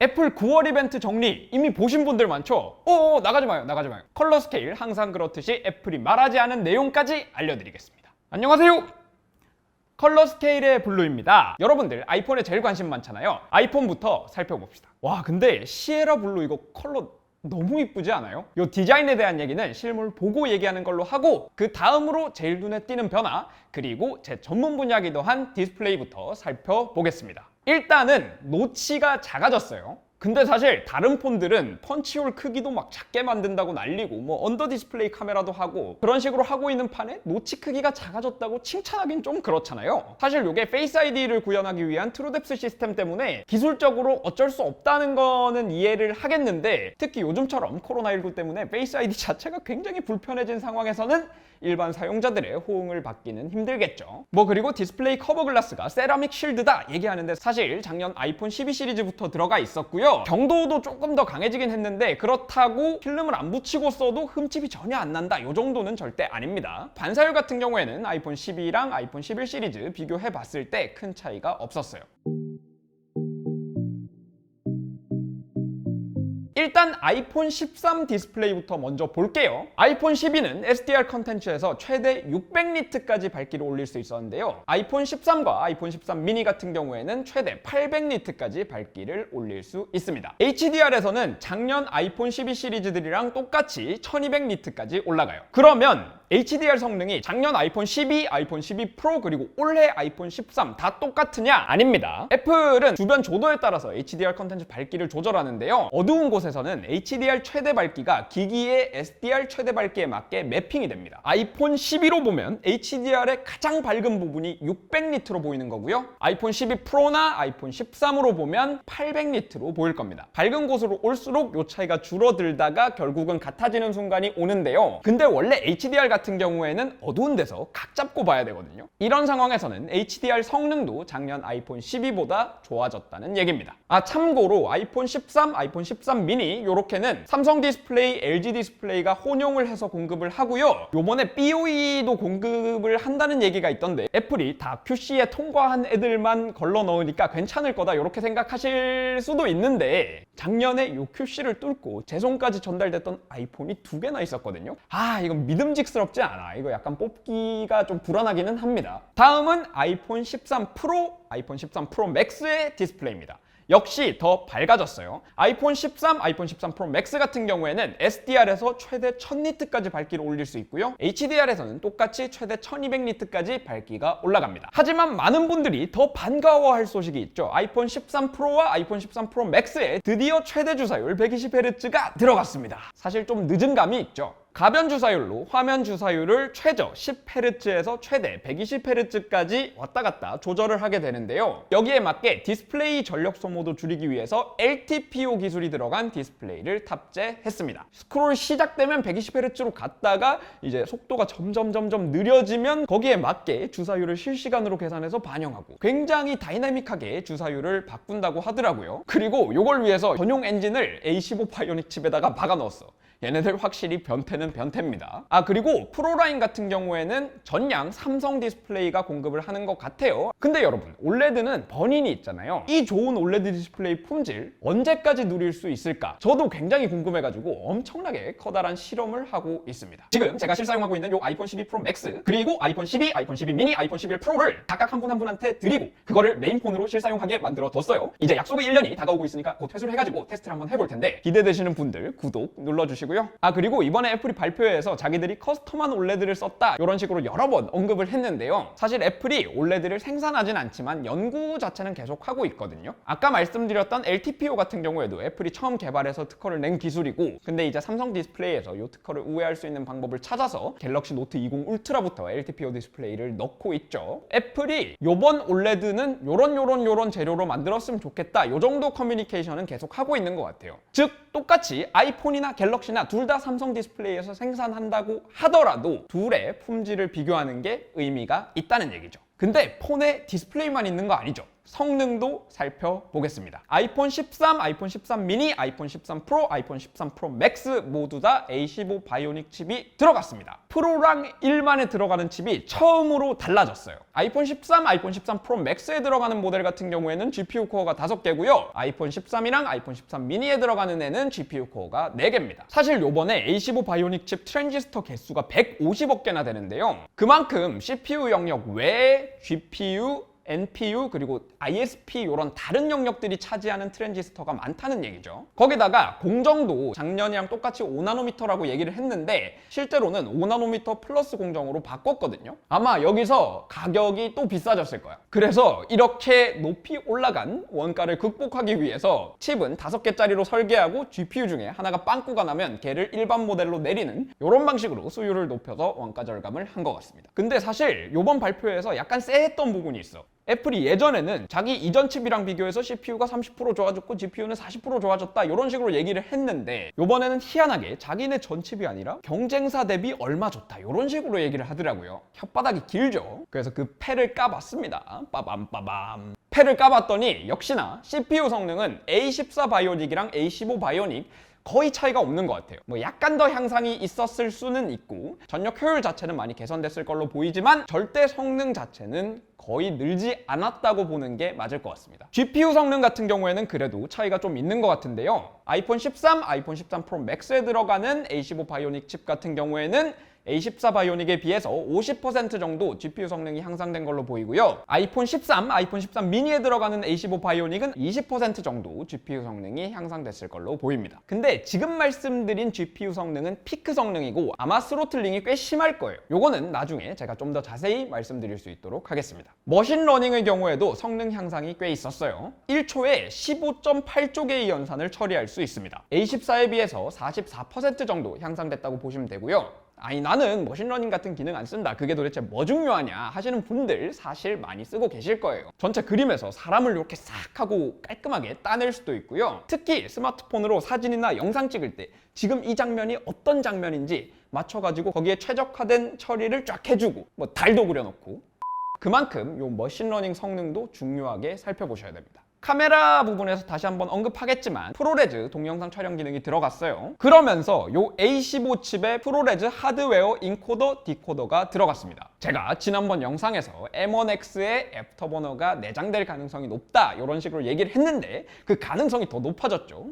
애플 9월 이벤트 정리 이미 보신 분들 많죠? 오 나가지 마요 나가지 마요 컬러 스케일 항상 그렇듯이 애플이 말하지 않은 내용까지 알려드리겠습니다 안녕하세요 컬러 스케일의 블루입니다 여러분들 아이폰에 제일 관심 많잖아요 아이폰부터 살펴봅시다 와 근데 시에라 블루 이거 컬러 너무 이쁘지 않아요? 이 디자인에 대한 얘기는 실물 보고 얘기하는 걸로 하고 그 다음으로 제일 눈에 띄는 변화 그리고 제 전문 분야기도 한 디스플레이부터 살펴보겠습니다. 일단은 노치가 작아졌어요. 근데 사실 다른 폰들은 펀치홀 크기도 막 작게 만든다고 난리고 뭐 언더 디스플레이 카메라도 하고 그런 식으로 하고 있는 판에 노치 크기가 작아졌다고 칭찬하긴 좀 그렇잖아요. 사실 이게 페이스 아이디를 구현하기 위한 트루뎁스 시스템 때문에 기술적으로 어쩔 수 없다는 거는 이해를 하겠는데 특히 요즘처럼 코로나19 때문에 페이스 아이디 자체가 굉장히 불편해진 상황에서는 일반 사용자들의 호응을 받기는 힘들겠죠. 뭐 그리고 디스플레이 커버 글라스가 세라믹 쉴드다 얘기하는데 사실 작년 아이폰 12 시리즈부터 들어가 있었고요. 경도도 조금 더 강해지긴 했는데 그렇다고 필름을 안 붙이고 써도 흠집이 전혀 안 난다. 이 정도는 절대 아닙니다. 반사율 같은 경우에는 아이폰 12랑 아이폰 11 시리즈 비교해 봤을 때 큰 차이가 없었어요. 일단 아이폰 13 디스플레이부터 먼저 볼게요. 아이폰 12는 SDR 컨텐츠에서 최대 600니트까지 밝기를 올릴 수 있었는데요. 아이폰 13과 아이폰 13 미니 같은 경우에는 최대 800니트까지 밝기를 올릴 수 있습니다. HDR에서는 작년 아이폰 12 시리즈들이랑 똑같이 1200니트까지 올라가요. 그러면 HDR 성능이 작년 아이폰 12, 아이폰 12 프로 그리고 올해 아이폰 13 다 똑같으냐? 아닙니다. 애플은 주변 조도에 따라서 HDR 컨텐츠 밝기를 조절하는데요. 어두운 곳에서는 HDR 최대 밝기가 기기의 SDR 최대 밝기에 맞게 매핑이 됩니다. 아이폰 12로 보면 HDR의 가장 밝은 부분이 600니트로 보이는 거고요. 아이폰 12 프로나 아이폰 13으로 보면 800니트로 보일 겁니다. 밝은 곳으로 올수록 이 차이가 줄어들다가 결국은 같아지는 순간이 오는데요. 근데 원래 HDR 같은 경우에는 어두운 데서 각 잡고 봐야 되거든요. 이런 상황에서는 HDR 성능도 작년 아이폰 12보다 좋아졌다는 얘기입니다. 아 참고로 아이폰 13, 아이폰 13 미니 요렇게는 삼성 디스플레이, LG 디스플레이가 혼용을 해서 공급을 하고요. 요번에 BOE도 공급을 한다는 얘기가 있던데 애플이 다 QC에 통과한 애들만 걸러 넣으니까 괜찮을 거다 이렇게 생각하실 수도 있는데 작년에 요 QC를 뚫고 제 손까지 전달됐던 아이폰이 두 개나 있었거든요. 아 이건 믿음직스럽 지 않아. 이거 약간 뽑기가 좀 불안하기는 합니다. 다음은 아이폰 13 프로, 아이폰 13 프로 맥스의 디스플레이입니다. 역시 더 밝아졌어요. 아이폰 13, 아이폰 13 프로 맥스 같은 경우에는 SDR에서 최대 1000니트까지 밝기를 올릴 수 있고요. HDR에서는 똑같이 최대 1200니트까지 밝기가 올라갑니다. 하지만 많은 분들이 더 반가워할 소식이 있죠. 아이폰 13 프로와 아이폰 13 프로 맥스에 드디어 최대 주사율 120Hz가 들어갔습니다. 사실 좀 늦은 감이 있죠. 가변 주사율로 화면 주사율을 최저 10Hz에서 최대 120Hz까지 왔다 갔다 조절을 하게 되는데요. 여기에 맞게 디스플레이 전력 소모도 줄이기 위해서 LTPO 기술이 들어간 디스플레이를 탑재했습니다. 스크롤 시작되면 120Hz로 갔다가 이제 속도가 점점 점점 느려지면 거기에 맞게 주사율을 실시간으로 계산해서 반영하고 굉장히 다이나믹하게 주사율을 바꾼다고 하더라고요. 그리고 이걸 위해서 전용 엔진을 A15 파이오닉 칩에다가 박아 넣었어. 얘네들 확실히 변태는 변태입니다. 아 그리고 프로라인 같은 경우에는 전량 삼성 디스플레이가 공급을 하는 것 같아요. 근데 여러분 올레드는 번인이 있잖아요. 이 좋은 올레드 디스플레이 품질 언제까지 누릴 수 있을까? 저도 굉장히 궁금해가지고 엄청나게 커다란 실험을 하고 있습니다. 지금 제가 실사용하고 있는 이 아이폰 12 프로 맥스 그리고 아이폰 12, 아이폰 12 미니, 아이폰 11 프로를 각각 한 분 한 분한테 드리고 그거를 메인폰으로 실사용하게 만들어 뒀어요. 이제 약속의 1년이 다가오고 있으니까 곧 회수를 해가지고 테스트를 한번 해볼 텐데 기대되시는 분들 구독 눌러주시고 요. 아 그리고 이번에 애플이 발표회에서 자기들이 커스텀한 올레드를 썼다 이런 식으로 여러 번 언급을 했는데요. 사실 애플이 올레드를 생산하진 않지만 연구 자체는 계속 하고 있거든요. 아까 말씀드렸던 LTPO 같은 경우에도 애플이 처음 개발해서 특허를 낸 기술이고 근데 이제 삼성 디스플레이에서 이 특허를 우회할 수 있는 방법을 찾아서 갤럭시 노트 20 울트라부터 LTPO 디스플레이를 넣고 있죠. 애플이 요번 올레드는 요런 요런 요런 재료로 만들었으면 좋겠다. 요 정도 커뮤니케이션은 계속 하고 있는 것 같아요. 즉 똑같이 아이폰이나 갤럭시나 둘 다 삼성 디스플레이에서 생산한다고 하더라도 둘의 품질을 비교하는 게 의미가 있다는 얘기죠. 근데 폰에 디스플레이만 있는 거 아니죠. 성능도 살펴보겠습니다. 아이폰 13, 아이폰 13 미니, 아이폰 13 프로, 아이폰 13 프로 맥스 모두 다 A15 바이오닉 칩이 들어갔습니다. 프로랑 1만에 들어가는 칩이 처음으로 달라졌어요. 아이폰 13, 아이폰 13 프로 맥스에 들어가는 모델 같은 경우에는 GPU 코어가 5개고요. 아이폰 13이랑 아이폰 13 미니에 들어가는 애는 GPU 코어가 4개입니다. 사실 요번에 A15 바이오닉 칩 트랜지스터 개수가 150억 개나 되는데요. 그만큼 CPU 영역 외에 GPU NPU 그리고 ISP 이런 다른 영역들이 차지하는 트랜지스터가 많다는 얘기죠. 거기다가 공정도 작년이랑 똑같이 5나노미터라고 얘기를 했는데 실제로는 5나노미터 플러스 공정으로 바꿨거든요. 아마 여기서 가격이 또 비싸졌을 거야. 그래서 이렇게 높이 올라간 원가를 극복하기 위해서 칩은 5개짜리로 설계하고 GPU 중에 하나가 빵꾸가 나면 걔를 일반 모델로 내리는 이런 방식으로 수율을 높여서 원가 절감을 한 것 같습니다. 근데 사실 이번 발표에서 약간 쎄했던 부분이 있어. 애플이 예전에는 자기 이전 칩이랑 비교해서 CPU가 30% 좋아졌고 GPU는 40% 좋아졌다 이런 식으로 얘기를 했는데 이번에는 희한하게 자기네 전 칩이 아니라 경쟁사 대비 얼마 좋다 이런 식으로 얘기를 하더라고요. 혓바닥이 길죠? 그래서 그 패를 까봤습니다. 빠밤빠밤. 패를 까봤더니 역시나 CPU 성능은 A14 바이오닉이랑 A15 바이오닉 거의 차이가 없는 것 같아요. 뭐 약간 더 향상이 있었을 수는 있고 전력 효율 자체는 많이 개선됐을 걸로 보이지만 절대 성능 자체는 거의 늘지 않았다고 보는 게 맞을 것 같습니다. GPU 성능 같은 경우에는 그래도 차이가 좀 있는 것 같은데요. 아이폰 13, 아이폰 13 프로 맥스에 들어가는 A15 바이오닉 칩 같은 경우에는 A14 바이오닉에 비해서 50% 정도 GPU 성능이 향상된 걸로 보이고요. 아이폰 13, 아이폰 13 미니에 들어가는 A15 바이오닉은 20% 정도 GPU 성능이 향상됐을 걸로 보입니다. 근데 지금 말씀드린 GPU 성능은 피크 성능이고 아마 스로틀링이 꽤 심할 거예요. 요거는 나중에 제가 좀 더 자세히 말씀드릴 수 있도록 하겠습니다. 머신러닝의 경우에도 성능 향상이 꽤 있었어요. 1초에 15.8조 개의 연산을 처리할 수 있습니다. A14에 비해서 44% 정도 향상됐다고 보시면 되고요. 아니 나는 머신러닝 같은 기능 안 쓴다. 그게 도대체 뭐 중요하냐 하시는 분들 사실 많이 쓰고 계실 거예요. 전체 그림에서 사람을 이렇게 싹 하고 깔끔하게 따낼 수도 있고요. 특히 스마트폰으로 사진이나 영상 찍을 때 지금 이 장면이 어떤 장면인지 맞춰가지고 거기에 최적화된 처리를 쫙 해주고 뭐 달도 그려놓고. 그만큼 요 머신러닝 성능도 중요하게 살펴보셔야 됩니다 카메라 부분에서 다시 한번 언급하겠지만 프로레즈 동영상 촬영 기능이 들어갔어요. 그러면서 요 A15 칩에 프로레즈 하드웨어 인코더 디코더가 들어갔습니다. 제가 지난번 영상에서 M1X에 애프터버너가 내장될 가능성이 높다 이런 식으로 얘기를 했는데 그 가능성이 더 높아졌죠.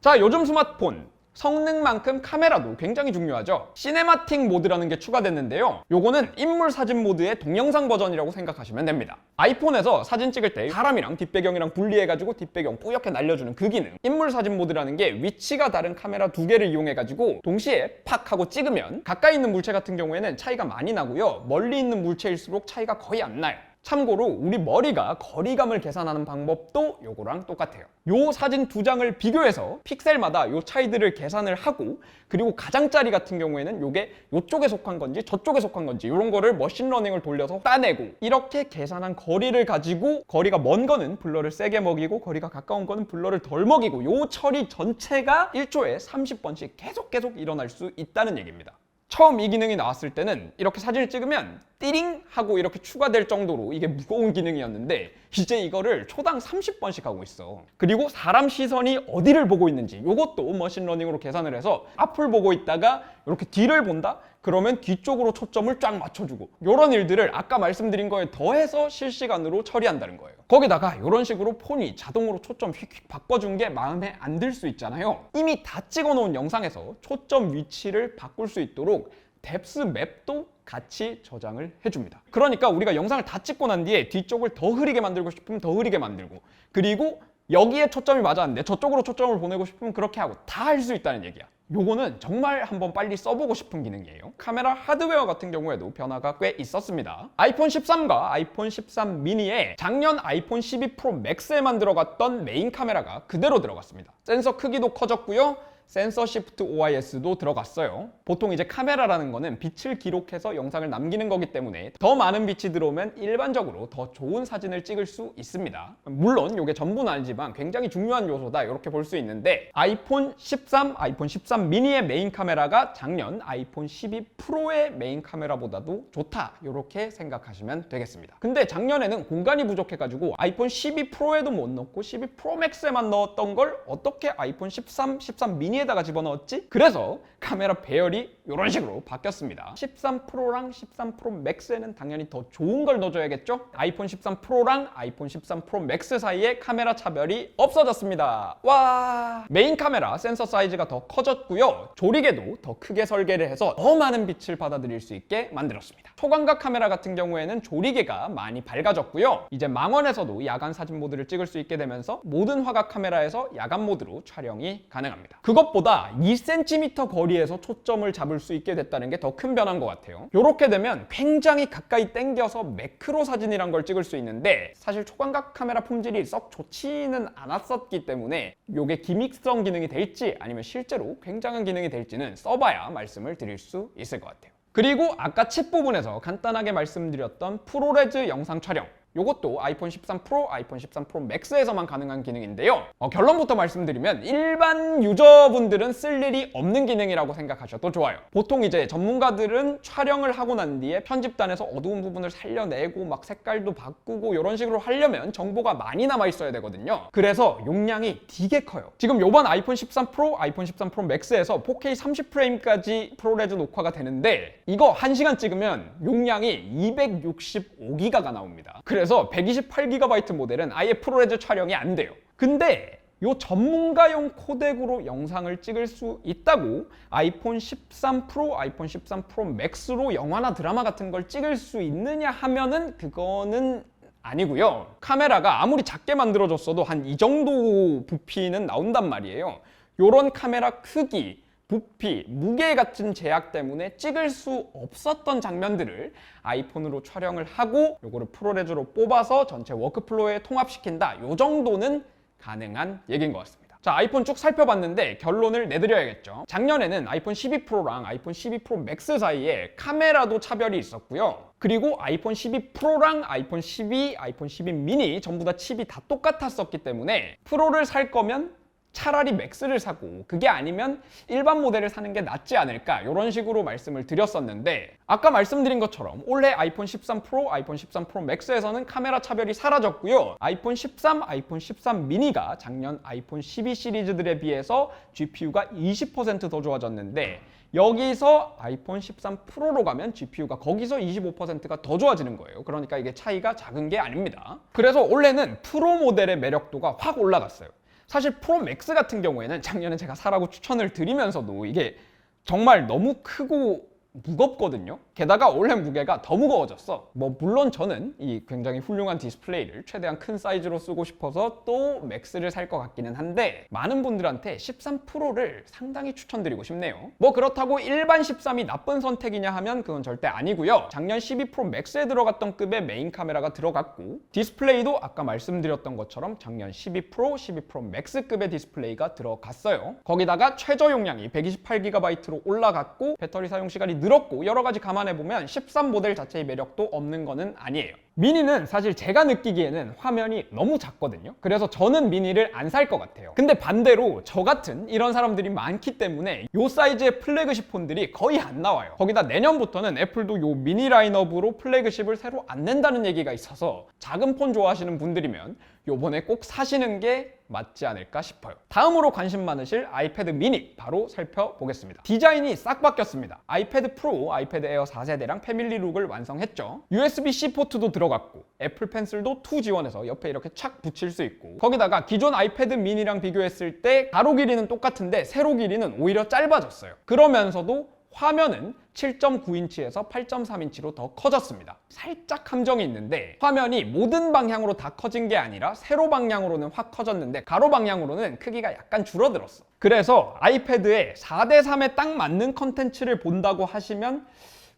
자, 요즘 스마트폰 성능만큼 카메라도 굉장히 중요하죠. 시네마틱 모드라는 게 추가됐는데요. 요거는 인물 사진 모드의 동영상 버전이라고 생각하시면 됩니다. 아이폰에서 사진 찍을 때 사람이랑 뒷배경이랑 분리해가지고 뒷배경 뿌옇게 날려주는 그 기능. 인물 사진 모드라는 게 위치가 다른 카메라 두 개를 이용해가지고 동시에 팍 하고 찍으면 가까이 있는 물체 같은 경우에는 차이가 많이 나고요. 멀리 있는 물체일수록 차이가 거의 안 나요. 참고로 우리 머리가 거리감을 계산하는 방법도 요거랑 똑같아요. 요 사진 두 장을 비교해서 픽셀마다 요 차이들을 계산을 하고 그리고 가장짜리 같은 경우에는 요게 요쪽에 속한 건지 저쪽에 속한 건지 이런 거를 머신러닝을 돌려서 따내고 이렇게 계산한 거리를 가지고 거리가 먼 거는 블러를 세게 먹이고 거리가 가까운 거는 블러를 덜 먹이고 요 처리 전체가 1초에 30번씩 계속 계속 일어날 수 있다는 얘기입니다. 처음 이 기능이 나왔을 때는 이렇게 사진을 찍으면 띠링 하고 이렇게 추가될 정도로 이게 무거운 기능이었는데 이제 이거를 초당 30번씩 하고 있어. 그리고 사람 시선이 어디를 보고 있는지 이것도 머신러닝으로 계산을 해서 앞을 보고 있다가 이렇게 뒤를 본다? 그러면 뒤쪽으로 초점을 쫙 맞춰주고 이런 일들을 아까 말씀드린 거에 더해서 실시간으로 처리한다는 거예요. 거기다가 이런 식으로 폰이 자동으로 초점 휙휙 바꿔준 게 마음에 안 들 수 있잖아요. 이미 다 찍어놓은 영상에서 초점 위치를 바꿀 수 있도록 뎁스 맵도 같이 저장을 해줍니다. 그러니까 우리가 영상을 다 찍고 난 뒤에 뒤쪽을 더 흐리게 만들고 싶으면 더 흐리게 만들고 그리고 여기에 초점이 맞았는데 저쪽으로 초점을 보내고 싶으면 그렇게 하고 다 할 수 있다는 얘기야. 요거는 정말 한번 빨리 써보고 싶은 기능이에요. 카메라 하드웨어 같은 경우에도 변화가 꽤 있었습니다. 아이폰 13과 아이폰 13 미니에 작년 아이폰 12 프로 맥스에만 들어갔던 메인 카메라가 그대로 들어갔습니다. 센서 크기도 커졌고요. 센서 시프트 OIS도 들어갔어요. 보통 이제 카메라라는 거는 빛을 기록해서 영상을 남기는 거기 때문에 더 많은 빛이 들어오면 일반적으로 더 좋은 사진을 찍을 수 있습니다. 물론 이게 전부는 아니지만 굉장히 중요한 요소다 이렇게 볼 수 있는데 아이폰 13, 아이폰 13 미니의 메인 카메라가 작년 아이폰 12 프로의 메인 카메라보다도 좋다 이렇게 생각하시면 되겠습니다. 근데 작년에는 공간이 부족해가지고 아이폰 12 프로에도 못 넣고 12 프로 맥스에만 넣었던 걸 어떻게 아이폰 13, 13 미니 에다가 집어넣었지? 그래서 카메라 배열이 이런 식으로 바뀌었습니다. 13 프로랑 13 프로 맥스에는 당연히 더 좋은 걸 넣어줘야겠죠? 아이폰 13 프로랑 아이폰 13 프로 맥스 사이에 카메라 차별이 없어졌습니다. 와 메인 카메라 센서 사이즈가 더 커졌고요. 조리개도 더 크게 설계를 해서 더 많은 빛을 받아들일 수 있게 만들었습니다. 초광각 카메라 같은 경우에는 조리개가 많이 밝아졌고요. 이제 망원에서도 야간 사진 모드를 찍을 수 있게 되면서 모든 화각 카메라에서 야간 모드로 촬영이 가능합니다. 그것보다 2cm 거리에서 초점을 잡을 수 있게 됐다는 게 더 큰 변화인 것 같아요. 이렇게 되면 굉장히 가까이 당겨서 매크로 사진이란 걸 찍을 수 있는데 사실 초광각 카메라 품질이 썩 좋지는 않았었기 때문에 이게 기믹성 기능이 될지 아니면 실제로 굉장한 기능이 될지는 써봐야 말씀을 드릴 수 있을 것 같아요. 그리고 아까 칩 부분에서 간단하게 말씀드렸던 프로레즈 영상 촬영 이것도 아이폰 13 프로, 아이폰 13 프로 맥스에서만 가능한 기능인데요. 어, 결론부터 말씀드리면 일반 유저분들은 쓸 일이 없는 기능이라고 생각하셔도 좋아요. 보통 이제 전문가들은 촬영을 하고 난 뒤에 편집단에서 어두운 부분을 살려내고 막 색깔도 바꾸고 이런 식으로 하려면 정보가 많이 남아 있어야 되거든요. 그래서 용량이 되게 커요. 지금 요번 아이폰 13 프로, 아이폰 13 프로 맥스에서 4K 30프레임까지 프로레즈 녹화가 되는데 이거 1시간 찍으면 용량이 265기가가 나옵니다. 그래서 128GB 모델은 아예 프로레즈 촬영이 안 돼요. 근데 요 전문가용 코덱으로 영상을 찍을 수 있다고 아이폰 13 프로, 아이폰 13 프로 맥스로 영화나 드라마 같은 걸 찍을 수 있느냐 하면은 그거는 아니고요. 카메라가 아무리 작게 만들어졌어도 한 이 정도 부피는 나온단 말이에요. 요런 카메라 크기, 부피, 무게 같은 제약 때문에 찍을 수 없었던 장면들을 아이폰으로 촬영을 하고 요거를 프로레즈로 뽑아서 전체 워크플로우에 통합시킨다. 요 정도는 가능한 얘기인 것 같습니다. 자, 아이폰 쭉 살펴봤는데 결론을 내드려야겠죠. 작년에는 아이폰 12 프로랑 아이폰 12 프로 맥스 사이에 카메라도 차별이 있었고요. 그리고 아이폰 12 프로랑 아이폰 12, 아이폰 12 미니 전부 다 칩이 다 똑같았었기 때문에 프로를 살 거면 차라리 맥스를 사고 그게 아니면 일반 모델을 사는 게 낫지 않을까 이런 식으로 말씀을 드렸었는데 아까 말씀드린 것처럼 올해 아이폰 13 프로, 아이폰 13 프로 맥스에서는 카메라 차별이 사라졌고요. 아이폰 13, 아이폰 13 미니가 작년 아이폰 12 시리즈들에 비해서 GPU가 20%더 좋아졌는데 여기서 아이폰 13 프로로 가면 GPU가 거기서 25%가 더 좋아지는 거예요. 그러니까 이게 차이가 작은 게 아닙니다. 그래서 올해는 프로 모델의 매력도가 확 올라갔어요. 사실 프로 맥스 같은 경우에는 작년에 제가 사라고 추천을 드리면서도 이게 정말 너무 크고 무겁거든요. 게다가 올해 무게가 더 무거워졌어. 뭐 물론 저는 이 굉장히 훌륭한 디스플레이를 최대한 큰 사이즈로 쓰고 싶어서 또 맥스를 살 것 같기는 한데 많은 분들한테 13 프로를 상당히 추천드리고 싶네요. 뭐 그렇다고 일반 13이 나쁜 선택이냐 하면 그건 절대 아니고요. 작년 12 프로 맥스에 들어갔던 급의 메인 카메라가 들어갔고 디스플레이도 아까 말씀드렸던 것처럼 작년 12 프로, 12 프로 맥스급의 디스플레이가 들어갔어요. 거기다가 최저 용량이 128GB로 올라갔고 배터리 사용 시간이 늘었고 여러 가지 감안해 보면 13 모델 자체의 매력도 없는 거는 아니에요. 미니는 사실 제가 느끼기에는 화면이 너무 작거든요. 그래서 저는 미니를 안 살 것 같아요. 근데 반대로 저 같은 이런 사람들이 많기 때문에 이 사이즈의 플래그십 폰들이 거의 안 나와요. 거기다 내년부터는 애플도 이 미니 라인업으로 플래그십을 새로 안 낸다는 얘기가 있어서 작은 폰 좋아하시는 분들이면 요번에 꼭 사시는 게 맞지 않을까 싶어요. 다음으로 관심 많으실 아이패드 미니 바로 살펴보겠습니다. 디자인이 싹 바뀌었습니다. 아이패드 프로, 아이패드 에어 4세대랑 패밀리 룩을 완성했죠. USB-C 포트도 들어갔고 애플 펜슬도 2 지원해서 옆에 이렇게 착 붙일 수 있고 거기다가 기존 아이패드 미니랑 비교했을 때 가로 길이는 똑같은데 세로 길이는 오히려 짧아졌어요. 그러면서도 화면은 7.9인치에서 8.3인치로 더 커졌습니다. 살짝 함정이 있는데 화면이 모든 방향으로 다 커진 게 아니라 세로 방향으로는 확 커졌는데 가로 방향으로는 크기가 약간 줄어들었어. 그래서 아이패드에 4대3에 딱 맞는 컨텐츠를 본다고 하시면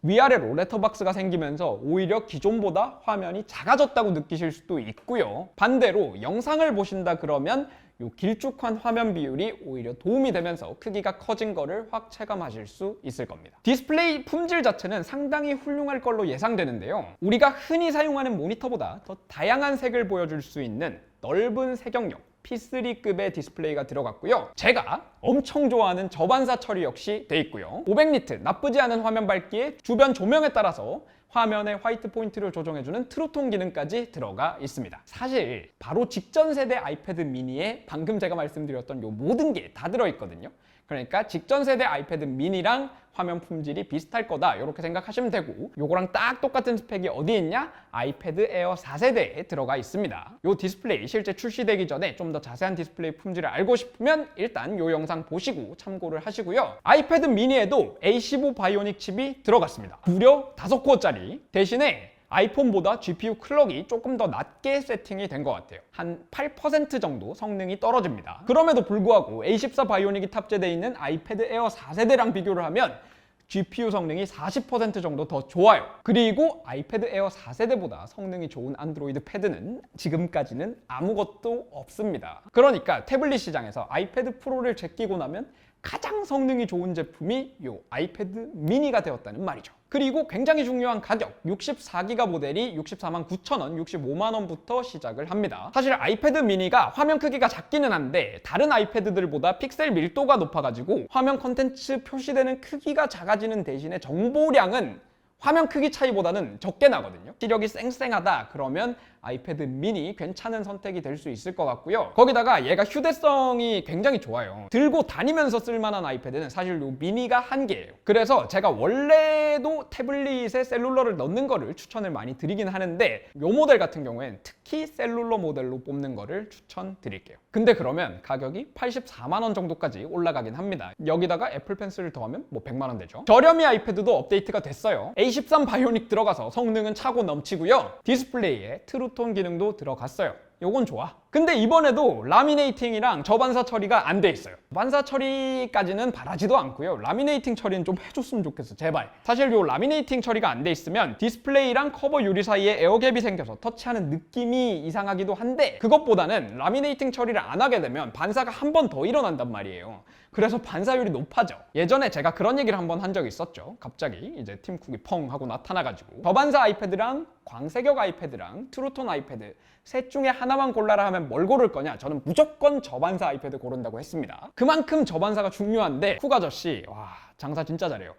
위아래로 레터박스가 생기면서 오히려 기존보다 화면이 작아졌다고 느끼실 수도 있고요. 반대로 영상을 보신다 그러면 요 길쭉한 화면 비율이 오히려 도움이 되면서 크기가 커진 거를 확 체감하실 수 있을 겁니다. 디스플레이 품질 자체는 상당히 훌륭할 걸로 예상되는데요. 우리가 흔히 사용하는 모니터보다 더 다양한 색을 보여줄 수 있는 넓은 색영역 P3급의 디스플레이가 들어갔고요. 제가 엄청 좋아하는 저반사 처리 역시 돼 있고요. 500니트 나쁘지 않은 화면 밝기에 주변 조명에 따라서 화면의 화이트 포인트를 조정해주는 트루톤 기능까지 들어가 있습니다. 사실 바로 직전 세대 아이패드 미니에 방금 제가 말씀드렸던 요 모든 게 다 들어있거든요. 그러니까 직전 세대 아이패드 미니랑 화면 품질이 비슷할 거다 이렇게 생각하시면 되고 요거랑 딱 똑같은 스펙이 어디 있냐? 아이패드 에어 4세대에 들어가 있습니다. 요 디스플레이 실제 출시되기 전에 좀 더 자세한 디스플레이 품질을 알고 싶으면 일단 요 영상 보시고 참고를 하시고요. 아이패드 미니에도 A15 바이오닉 칩이 들어갔습니다. 무려 5코어짜리 대신에 아이폰보다 GPU 클럭이 조금 더 낮게 세팅이 된 것 같아요. 한 8% 정도 성능이 떨어집니다. 그럼에도 불구하고 A14 바이오닉이 탑재되어 있는 아이패드 에어 4세대랑 비교를 하면 GPU 성능이 40% 정도 더 좋아요. 그리고 아이패드 에어 4세대보다 성능이 좋은 안드로이드 패드는 지금까지는 아무것도 없습니다. 그러니까 태블릿 시장에서 아이패드 프로를 제끼고 나면 가장 성능이 좋은 제품이 이 아이패드 미니가 되었다는 말이죠. 그리고 굉장히 중요한 가격 64기가 모델이 64만 9천 원, 65만 원부터 시작을 합니다. 사실 아이패드 미니가 화면 크기가 작기는 한데 다른 아이패드들보다 픽셀 밀도가 높아가지고 화면 컨텐츠 표시되는 크기가 작아지는 대신에 정보량은 화면 크기 차이보다는 적게 나거든요. 시력이 쌩쌩하다 그러면 아이패드 미니 괜찮은 선택이 될 수 있을 것 같고요. 거기다가 얘가 휴대성이 굉장히 좋아요. 들고 다니면서 쓸만한 아이패드는 사실 요 미니가 한계예요. 그래서 제가 원래도 태블릿에 셀룰러를 넣는 거를 추천을 많이 드리긴 하는데 요 모델 같은 경우엔 특히 셀룰러 모델로 뽑는 거를 추천드릴게요. 근데 그러면 가격이 84만 원 정도까지 올라가긴 합니다. 여기다가 애플 펜슬을 더하면 뭐 100만 원 되죠. 저렴이 아이패드도 업데이트가 됐어요. A13 바이오닉 들어가서 성능은 차고 넘치고요. 디스플레이에 트루 톤 기능도 들어갔어요. 요건 좋아. 근데 이번에도 라미네이팅이랑 저반사 처리가 안 돼 있어요. 반사 처리까지는 바라지도 않고요. 라미네이팅 처리는 좀 해줬으면 좋겠어, 제발. 사실 요 라미네이팅 처리가 안 돼 있으면 디스플레이랑 커버 유리 사이에 에어갭이 생겨서 터치하는 느낌이 이상하기도 한데 그것보다는 라미네이팅 처리를 안 하게 되면 반사가 한 번 더 일어난단 말이에요. 그래서 반사율이 높아져. 예전에 제가 그런 얘기를 한 번 한 적이 있었죠. 갑자기 이제 팀쿡이 펑 하고 나타나가지고 저반사 아이패드랑 광색역 아이패드랑 트루톤 아이패드 셋 중에 하나만 골라라 하면 뭘 고를 거냐? 저는 무조건 저반사 아이패드 고른다고 했습니다. 그만큼 저반사가 중요한데 쿡 아저씨 와 장사 진짜 잘해요.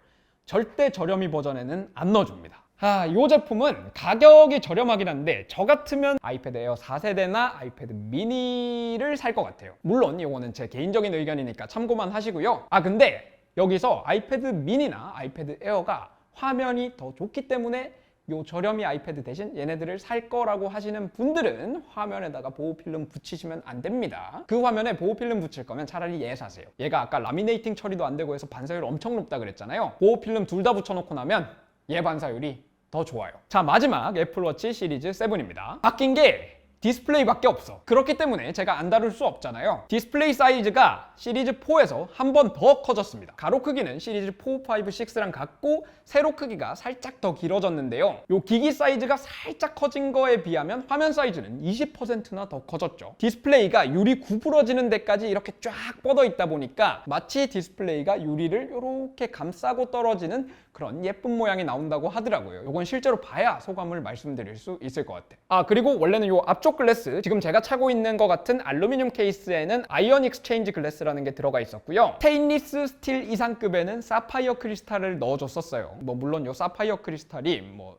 절대 저렴이 버전에는 안 넣어줍니다. 아, 이 제품은 가격이 저렴하긴 한데 저 같으면 아이패드 에어 4세대나 아이패드 미니를 살 것 같아요. 물론 이거는 제 개인적인 의견이니까 참고만 하시고요. 아 근데 여기서 아이패드 미니나 아이패드 에어가 화면이 더 좋기 때문에 요 저렴이 아이패드 대신 얘네들을 살 거라고 하시는 분들은 화면에다가 보호필름 붙이시면 안 됩니다. 그 화면에 보호필름 붙일 거면 차라리 얘 사세요. 얘가 아까 라미네이팅 처리도 안 되고 해서 반사율 엄청 높다 그랬잖아요. 보호필름 둘 다 붙여놓고 나면 얘 반사율이 더 좋아요. 자 마지막 애플워치 시리즈 7입니다. 바뀐 게 디스플레이밖에 없어. 그렇기 때문에 제가 안 다룰 수 없잖아요. 디스플레이 사이즈가 시리즈 4에서 한 번 더 커졌습니다. 가로 크기는 시리즈 4, 5, 6랑 같고 세로 크기가 살짝 더 길어졌는데요. 요 기기 사이즈가 살짝 커진 거에 비하면 화면 사이즈는 20%나 더 커졌죠. 디스플레이가 유리 구부러지는 데까지 이렇게 쫙 뻗어 있다 보니까 마치 디스플레이가 유리를 이렇게 감싸고 떨어지는 그런 예쁜 모양이 나온다고 하더라고요. 요건 실제로 봐야 소감을 말씀드릴 수 있을 것 같아요. 아 그리고 원래는 요 앞쪽 글래스 지금 제가 차고 있는 것 같은 알루미늄 케이스에는 아이언 익스체인지 글래스라는 게 들어가 있었고요. 스테인리스 스틸 이상급에는 사파이어 크리스탈을 넣어줬었어요. 뭐 물론 요 사파이어 크리스탈이 뭐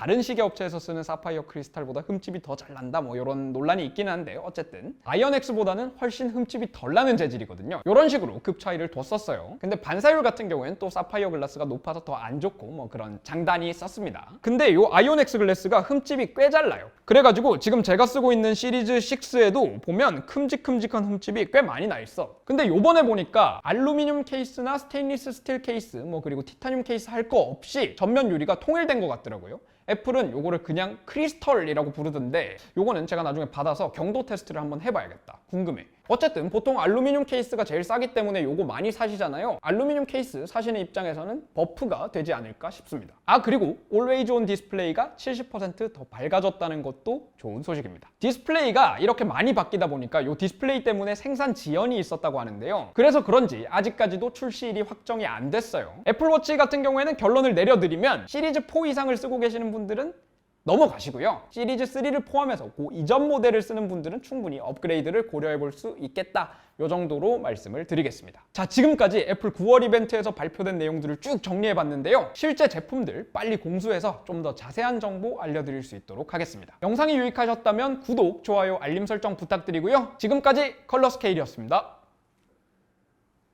다른 시계 업체에서 쓰는 사파이어 크리스탈보다 흠집이 더 잘 난다 뭐 이런 논란이 있긴 한데 어쨌든 아이언엑스보다는 훨씬 흠집이 덜 나는 재질이거든요. 이런 식으로 급 차이를 뒀었어요. 근데 반사율 같은 경우에는 또 사파이어 글라스가 높아서 더 안 좋고 뭐 그런 장단이 썼습니다. 근데 요 아이언엑스 글래스가 흠집이 꽤 잘 나요. 그래가지고 지금 제가 쓰고 있는 시리즈 6에도 보면 큼직큼직한 흠집이 꽤 많이 나 있어. 근데 요번에 보니까 알루미늄 케이스나 스테인리스 스틸 케이스 뭐 그리고 티타늄 케이스 할 거 없이 전면 유리가 통일된 것 같더라고요 애플은 요거를 그냥 크리스털이라고 부르던데 요거는 제가 나중에 받아서 경도 테스트를 한번 해봐야겠다 궁금해 어쨌든 보통 알루미늄 케이스가 제일 싸기 때문에 요거 많이 사시잖아요. 알루미늄 케이스 사시는 입장에서는 버프가 되지 않을까 싶습니다. 아 그리고 Always On 디스플레이가 70%더 밝아졌다는 것도 좋은 소식입니다. 디스플레이가 이렇게 많이 바뀌다 보니까 요 디스플레이 때문에 생산 지연이 있었다고 하는데요. 그래서 그런지 아직까지도 출시일이 확정이 안 됐어요. 애플워치 같은 경우에는 결론을 내려드리면 시리즈 4 이상을 쓰고 계시는 분들은 넘어가시고요. 시리즈 3를 포함해서 그 이전 모델을 쓰는 분들은 충분히 업그레이드를 고려해 볼 수 있겠다. 요 정도로 말씀을 드리겠습니다. 자, 지금까지 애플 9월 이벤트에서 발표된 내용들을 쭉 정리해 봤는데요. 실제 제품들 빨리 공수해서 좀 더 자세한 정보 알려드릴 수 있도록 하겠습니다. 영상이 유익하셨다면 구독, 좋아요, 알림 설정 부탁드리고요. 지금까지 컬러 스케일이었습니다.